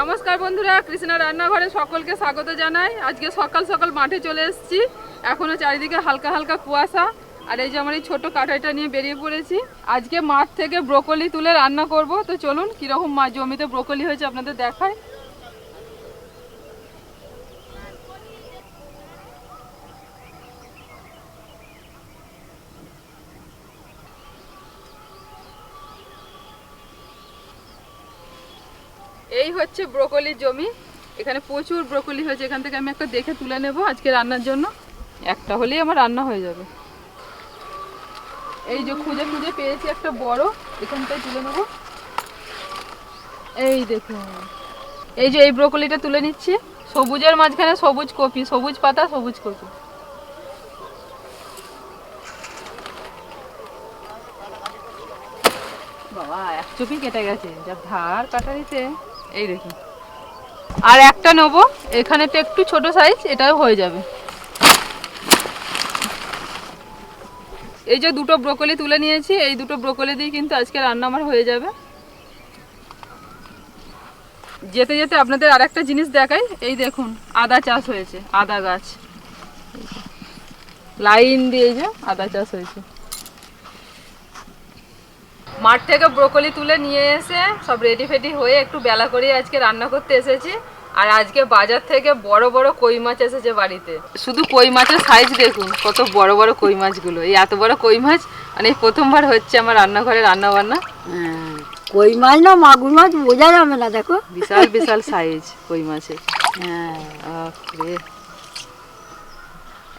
নমস্কার বন্ধুরা, কৃষ্ণা রান্নাঘরে সকলকে স্বাগত জানাই। আজকে সকাল সকাল মাঠে চলে এসেছি। এখনও চারিদিকে হালকা হালকা কুয়াশা। আর এই যে আমার এই ছোটো কাটাইটা নিয়ে বেরিয়ে পড়েছি। আজকে মাঠ থেকে ব্রোকলি তুলে রান্না করব। তো চলুন কীরকম মা জমিতে ব্রোকলি হয়েছে আপনাদের দেখায় এই হচ্ছে ব্রোকলির জমি। এখানে প্রচুর ব্রোকলি হয়েছে। এখান থেকে আমি একটা দেখে তুলে নেব আজকে রান্নার জন্য। একটা হলেই আমার রান্না হয়ে যাবে। এই যে খুঁজে খুঁজে পেয়েছি একটা বড়। এখানটায় তুলে নেব। এই দেখুন। এই যে এই ব্রোকলিটা তুলে নিচ্ছি। সবুজের মাঝখানে সবুজ কপি, সবুজ পাতা, সবুজ কপি। বাবা, এক চোখই কেটে গেছে। যা ধার কাটারিতে। এই দেখুন। আর একটা নেব, এখানে তো একটু ছোট সাইজ এটাও হয়ে যাবে। এই যে দুটো ব্রোকলি তুলে নিয়েছি, এই দুটো ব্রোকলি দিয়ে কিন্তু আজকে রান্না আমার হয়ে যাবে। যেতে যেতে আপনাদের আরেকটা জিনিস দেখাই। এই দেখুন, আদা চাষ হয়েছে, আদা গাছ। লাইন দিয়ে যে আদা চাষ হয়েছে। মাঠ থেকে ব্রোকলি তুলে নিয়ে এসে সব রেডি ফেডি হয়ে একটু বেলা করে আজকে রান্না করতে এসেছি। আর আজকে বাজার থেকে বড় বড় কই মাছ এসেছে বাড়িতে। শুধু কই মাছের সাইজ দেখুন কত বড় বড় কই মাছগুলো। এই এত বড় কই মাছ মানে প্রথমবার হচ্ছে আমার রান্নাঘরে রান্না বান্না হ্যাঁ, কই মাছ না মাগুর মাছ বোঝা যাবে না দেখো। বিশাল বিশাল সাইজ কই মাছের। হ্যাঁ।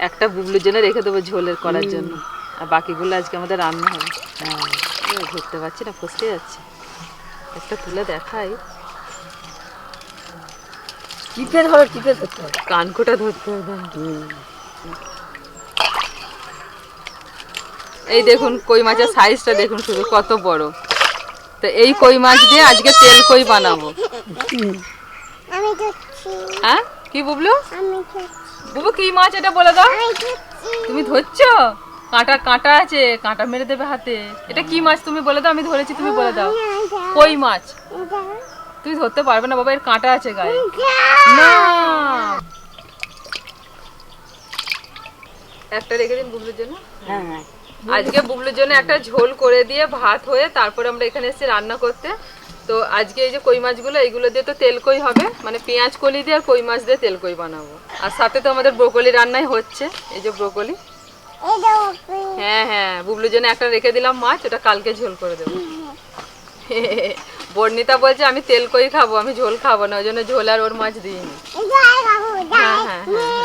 একটা বুবলুর জন্য রেখে দেবো ঝোলের করার জন্য। আর বাকিগুলো আজকে আমাদের রান্না হবে। হ্যাঁ এ, ধরতে পারছি না ফসকে যাচ্ছে। একটা তুলে দেখাই। টিপে ধরো টিপে ধরতে হবে। কানকোটা ধরতে হবে। এই দেখুন কই মাছের সাইজটা দেখুন শুধু কত বড়। তো এই কই মাছ দিয়ে আজকে তেল কই বানাবো? হ্যাঁ? কি বুবলু? বুবু কি মাছ এটা বলে দাও। তুমি ধরছো? কাঁটা কাঁটা আছে কাঁটা মেরে দেবে হাতে। এটা কি মাছ? তুমি বলে দাও আমি ধরেছি তুমি বলে দাও। কই মাছ? তুমি ধরতে পারবে না বাবা এর কাঁটা আছে গায়ে। না! একটা রেখে দিন বুবলুর জন্য। হ্যাঁ। আজকে বুবলুর জন্য একটা ঝোল করে দিয়ে ভাত হয়ে তারপরে আমরা এখানে এসেছি রান্না করতে। তো আজকে এই যে কই মাছগুলো এইগুলো দিয়ে তো তেল কই হবে? মানে পেঁয়াজ কলি দিয়ে আর কই মাছ দিয়ে তেল কই বানাবো? আর সাথে তো আমাদের ব্রোকলি রান্নাই হচ্ছে এই যে ব্রোকলি। হ্যাঁ হ্যাঁ বুবলুর জন্য একটা রেখে দিলাম মাছ, ওটা কালকে ঝোল করে দেবো। বর্ণিতা বলছে, আমি তেল কই খাব? আমি ঝোল খাব না, ওই জন্য ঝোল আর ওর মাছ দিইনি। হ্যাঁ হ্যাঁ হ্যাঁ।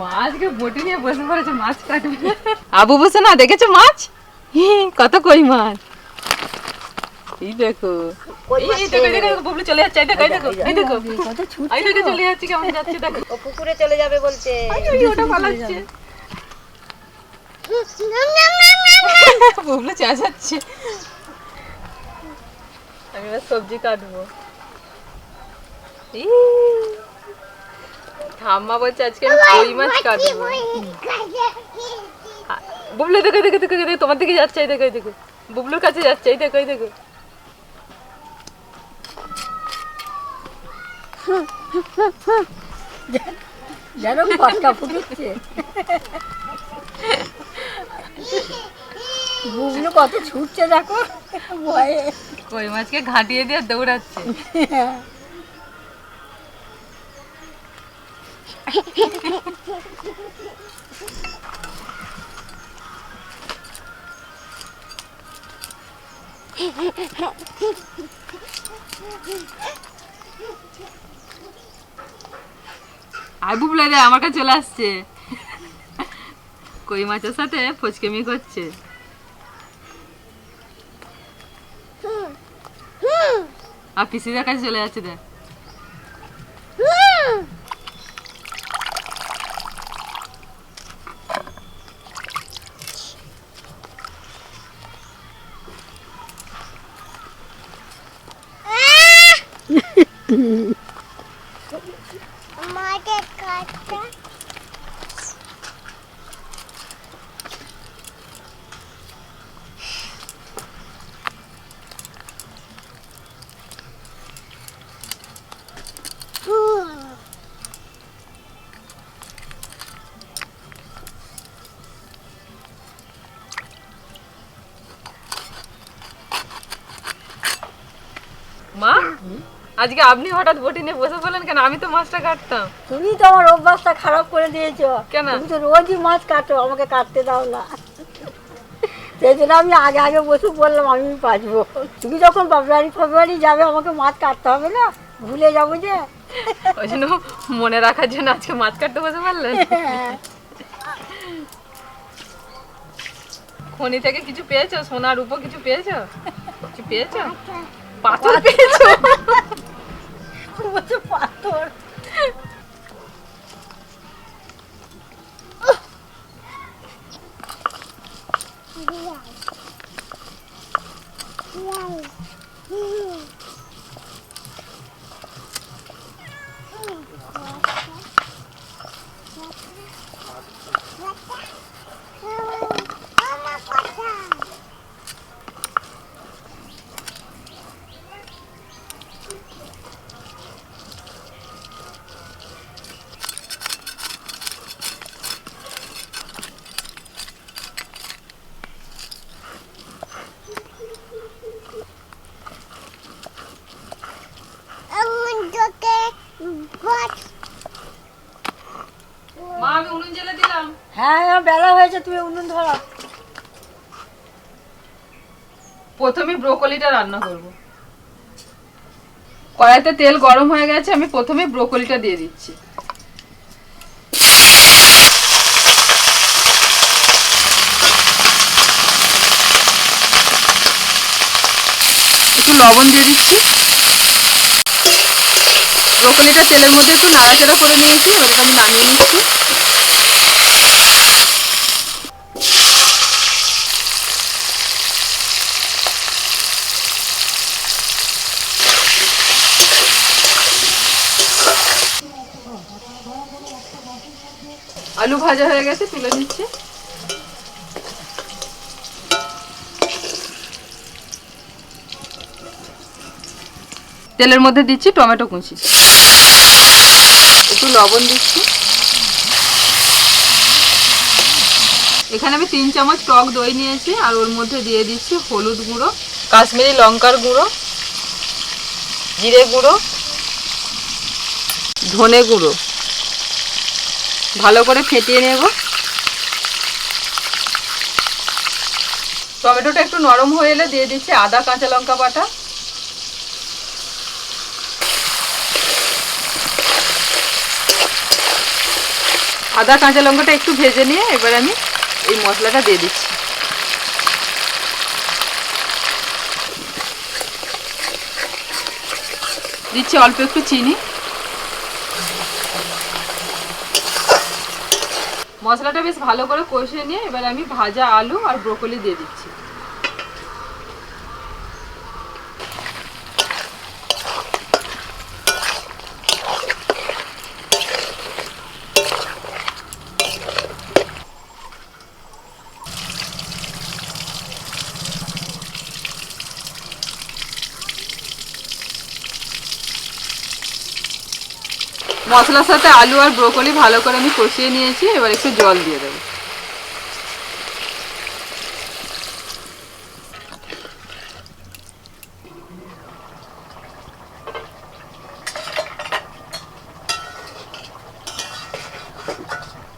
মাছকে বটি নিয়ে বসে পড়েছে, মাছ কাটবে। আবু বসে না, দেখেছ মাছ? কত কই মাছ। এই দেখো। এই দেখো, দেখো, বুবলু চলে যাচ্ছে এই দেখো এই দেখো এই দেখো। এই দেখো চলে যাচ্ছে কেমন যাচ্ছে দেখো। ও পুকুরে চলে যাবে বলছে। এই, ওটা পালাচ্ছে। বুবলু চেঁচাচ্ছে আমি এবার সবজি কাটবো। ঠাম্মা বলছে আজকে আমি কই মাছ কাটবো? বুবলু দেখো দেখো দেখো দেখো তোমার দিকে যাচ্ছে এই দেখো দেখো। বুবলুর কাছে যাচ্ছে দেখো এই দেখো। যেন ফটকা ফুটুচ্ছে বুবলু কত ছুটছে দেখো ভয়ে। কই মাছকে ঘাটিয়ে দিয়ে দৌড়াচ্ছে। আর বুবলে রে আমার কাছে চলে আসছে। কই মাছের সাথে ফচকেমি করছে। আর পিসিদের কাছে চলে যাচ্ছে দেখ। আজকে আপনি হঠাৎ বটি নিয়ে বসে পড়লেন কেন? আমি তো মাছটা কাটতাম। তুমি তো আমার অভ্যাসটা খারাপ করে দিয়েছ। কেন? তুমি তো রোজই মাছ কাটো আমাকে কাটতে দাও না। সেই জন্য আমি আগে আগে বসে বললাম আমি পারব তুমি যখন ফেব্রুয়ারি ফেব্রুয়ারি যাবে আমাকে মাছ কাটতে হবে না? ভুলে যাব যে। ওই জন্য মনে রাখার জন্য আজকে মাছ কাটতে বসে পারলেন খনি থেকে কিছু পেয়েছ? সোনার উপর কিছু পেয়েছ? কিছু পেয়েছ? পাথর। পেয়েছ? বলছে পাথর আমার কথা আমার তোকে বট মা আমি উনুন জ্বেলে দিলাম হ্যাঁ হ্যাঁ, বেলা হয়েছে তুমি উনুন ধরো প্রথমে ব্রোকলিটা রান্না করব। কড়াইতে তেল গরম হয়ে গেছে আমি প্রথমে ব্রোকলিটা দিয়ে দিচ্ছি। একটু লবণ দিয়ে দিচ্ছি। ব্রোকলিটা তেলের মধ্যে একটু নাড়াচাড়া করে নিয়েছি এবার আমি নামিয়ে নিচ্ছি। ভাজা হয়ে গেছে, তুলে নিচ্ছি। তেলের মধ্যে দিচ্ছি টমেটো কুচি। একটু লবণ দিচ্ছি। এখানে আমি তিন চামচ টক দই নিয়েছি, আর ওর মধ্যে দিয়ে দিচ্ছি হলুদ গুঁড়ো, কাশ্মীরি লঙ্কার গুঁড়ো, জিরে গুঁড়ো, ধনে গুঁড়ো। ভালো করে ফেটিয়ে নেব। টমেটোটা একটু নরম হয়ে এলে দিয়ে দিচ্ছি আদা, কাঁচা লঙ্কা বাটা। আদা, কাঁচা লঙ্কাটা একটু ভেজে নিয়ে এবার আমি এই মশলাটা দিয়ে দিচ্ছি। দিচ্ছি অল্প একটু চিনি। মশলাটা বেশ ভালো করে কষে নিয়ে এবার আমি ভাজা আলু আর ব্রোকলি দিয়ে দিচ্ছি। মশলার সাথে আলু আর ব্রোকলি ভালো করে আমি কষিয়ে নিয়েছি এবার একটু জল দিয়ে দেবো।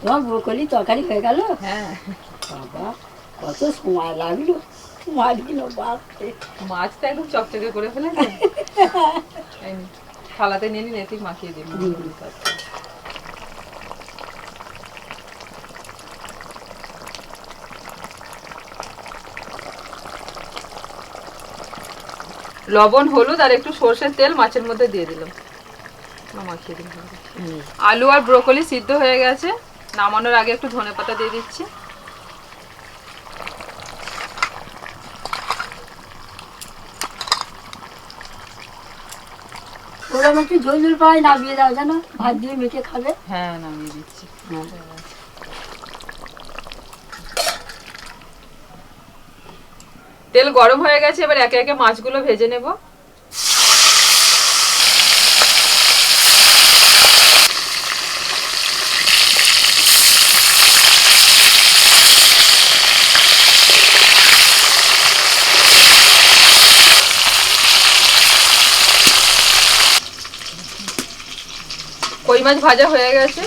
তোমার ব্রোকলি তরকারি হয়ে গেল? হ্যাঁ। বাবা কত সময় লাগল। মাছগুলো বাপরে। মাছটা একদম চকচকে করে ফেলেছে। এই নিন, থালাতে নিয়ে নিন এতেই মাখিয়ে দিন লবণ হলুদ আর একটু সর্ষের তেল মাছের মধ্যে দিয়ে দিলাম। মাখিয়ে দিন আলু আর ব্রোকলি সিদ্ধ হয়ে গেছে। নামানোর আগে একটু ধনেপাতা দিয়ে দিচ্ছি। ওরকম একটু জল জল পায় নামিয়ে দাও জানো? ভাত দিয়ে মেখে খাবে। হ্যাঁ নামিয়ে দিচ্ছি। তেল গরম হয়ে গেছে এবার একে একে মাছগুলো ভেজে নেব। কই মাছ ভাজা হয়ে গেছে।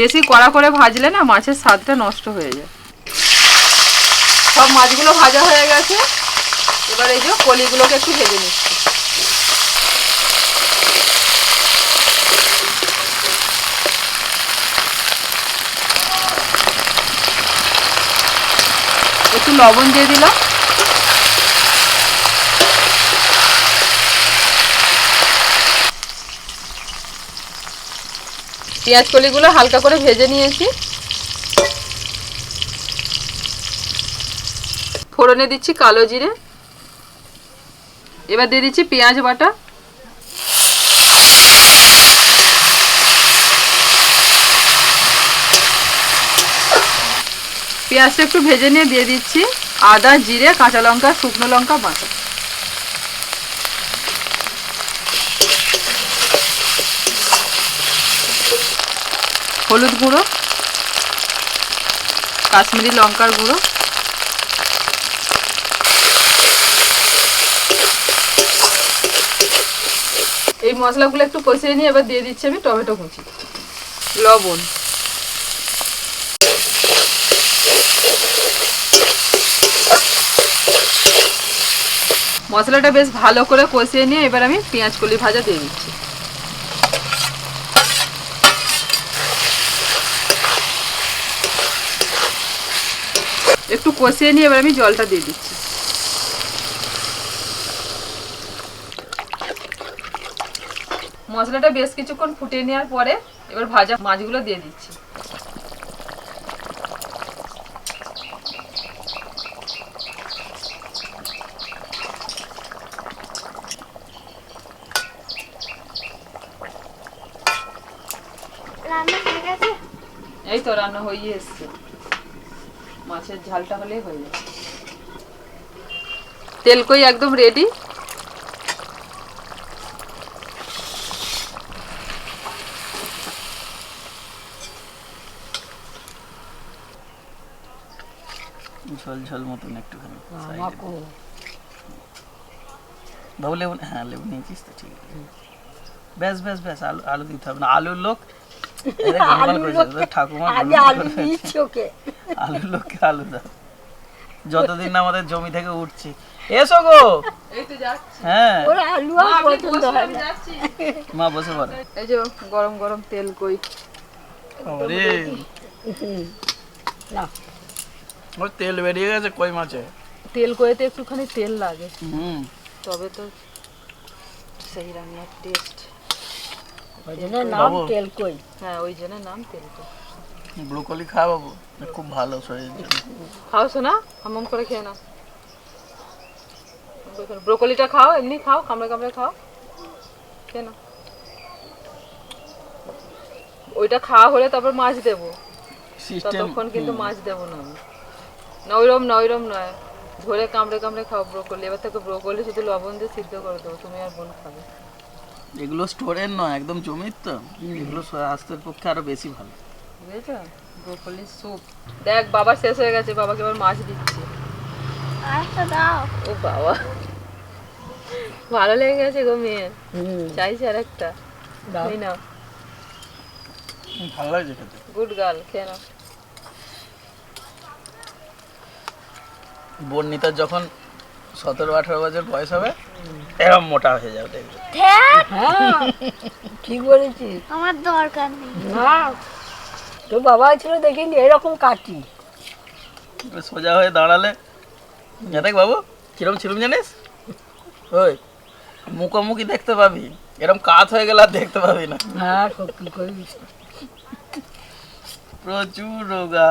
বেশি কড়া করে ভাজলে না মাছের স্বাদটা নষ্ট হয়ে যায়। সব মাছগুলো ভাজা হয়ে গেছে। এবার এই যে কলিগুলোকে একটু ভেজে নিচ্ছি। একটু লবণ দিয়ে দিলাম। পেঁয়াজ কলিগুলো হালকা করে ভেজে নিয়েছি। ফোড়নে দিচ্ছি কালো জিরে। এবার দিয়ে দিচ্ছি পেঁয়াজ বাটা। পেঁয়াজটা একটু ভেজে নিয়ে দিয়ে দিচ্ছি আদা, জিরে, কাঁচা লঙ্কা, শুকনো লঙ্কা বাটা। হলুদ গুঁড়ো, কাশ্মীরি লঙ্কার গুঁড়ো, এই মশলাগুলো একটু কষিয়ে নিয়ে এবার দিয়ে দিচ্ছি আমি টমেটো কুচি, লবণ। মশলাটা বেশ ভালো করে কষিয়ে নিয়ে এবার আমি পেঁয়াজ কলি ভাজা দিয়ে দিচ্ছি একটু কষিয়ে নিয়ে এবার আমি জলটা দিয়ে দিচ্ছি। মশলাটা বেশ কিছুক্ষণ ফুটিয়ে নেওয়ার পরে এবার ভাজা মাছগুলো দিয়ে দিচ্ছি। এই তো রান্না হয়ে এসছে। মাছের ঝালটা হলেই হয়ে যাবে। তেল কই একদম রেডি ঝোল ঝোল মতন একটুখানি। বাবু লেবু হ্যাঁ লেবু নিয়েছিস তো ঠিক আছে। ব্যাস ব্যাস ব্যাস আলু আলু দিতে হবে না। আলুর লোক লোক- আলু দাও যতদিন না আমাদের জমি থেকে উঠছে। এসো গো! এই হ্যাঁ। মা বসে পড়ো। এই যে গরম গরম তেল কই? ওর তেল বেরিয়ে গেছে কই মাছে? তেল কইতে একটুখানি তেল লাগে। হুম। তবে তো সেই রান্নার টেস্ট ওই জন্য নাম বাবু। তেল কই হ্যাঁ ওই জন্য নাম তেল কই ব্রোকলি খা বাবু খুব ভালো শরীরের জন্য। খাও শোনা হামাম করে খেয়ে নাও। ব্রোকলিটা খাও এমনি খাও কামড়ে কামড়ে খাও। খেয়ে নাও। ওইটা খাওয়া হলে তারপর মাছ দেবো। ততক্ষণ কিন্তু মাছ দেবো না আমি। না ওইরম না ওইরম নয়। ধরে কামড়ে কামড়ে খাও ব্রোকলি। এবার থেকে ব্রোকলি শুধু লবণ দিয়ে সিদ্ধ করে দেবো তুমি আর বোন খাবে। এগুলো স্টোরের নয় একদম জমির তো। এগুলো স্বাস্থ্যের পক্ষে আরও বেশি ভালো। বুঝেছ? Broccoli soup. দেখ বাবা শেষ হয়ে গেছে বাবাকে এবার মাছ দিচ্ছি। দাও। ও বাবা। ভালো লেগে গেছে গো মেয়ের হুম। চাইছে আর একটা দাও। এই ভালো লাগছে খেতে। গুড গার্ল খেয়ে নাও। বর্ণিতার যখন সতেরো আঠারো বছর বয়স হবে এরকম মোটা হয়ে যাবে দেখবে। হ্যাঁ। ঠিক বলেছিস? আমার দরকার নেই। না। তোর বাবা ছিল দেখিনি এরকম কাটি। সোজা হয়ে দাঁড়ালে দেখ বাবু কিরম ছিলুম জানিস? ওই। মুখোমুখি দেখতে পাবি এরকম কাত হয়ে গেলে আর দেখতে পাবি না। হ্যাঁ সত্যি প্রচুর রোগা।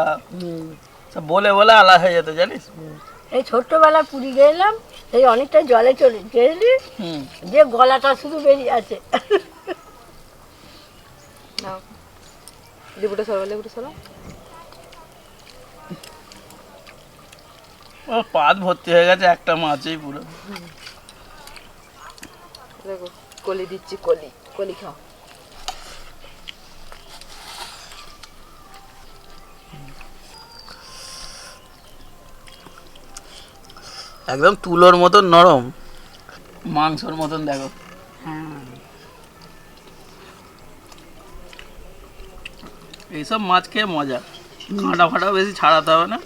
বলে বলে আলা হয়ে যেত জানিস? এই ছোট্টবেলা পুরী গেলাম সেই অনেকটা জলে চলে গেলি যে গলাটা শুধু বেরিয়ে আছে। নাও। লেবুটা সরো লেবুটা সরো ও পাত ভর্তি হয়ে গেছে একটা মাছেই পুরো। দেখো কলি দিচ্ছি কলি কলি খাও। একদম তুলোর মতন নরম। মাংসর মতন দেখো। হ্যাঁ এইসব মাছ খেয়ে মজা। কাঁটা ফাটা বেশি ছাড়াতে হবে না।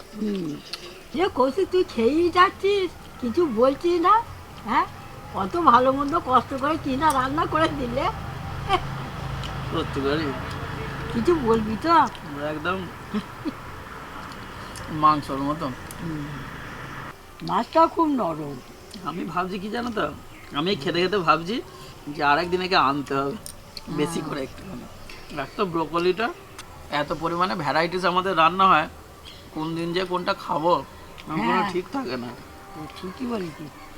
এ কৌশিক তুই খেয়েই যাচ্ছিস কিছু বলছিস না? হ্যাঁ? কত ভালো মন্দ কষ্ট করে কিনা রান্না করে দিলে। সত্যি করে? কিছু বলবি তো? একদম। মাংসর মতন। মাছটা খুব নরম। আমি ভাবছি কি জানো তো? আমি খেতে খেতে ভাবছি যে আর একদিন একে আনতে হবে বেশি করে একটুখানি এক তো ব্রোকলিটা এত পরিমাণে ভ্যারাইটিস আমাদের রান্না হয় কোন দিন যে কোনটা খাব আমার কোনো হ্যাঁ। ঠিক থাকে না। ঠিকই বলেছিস।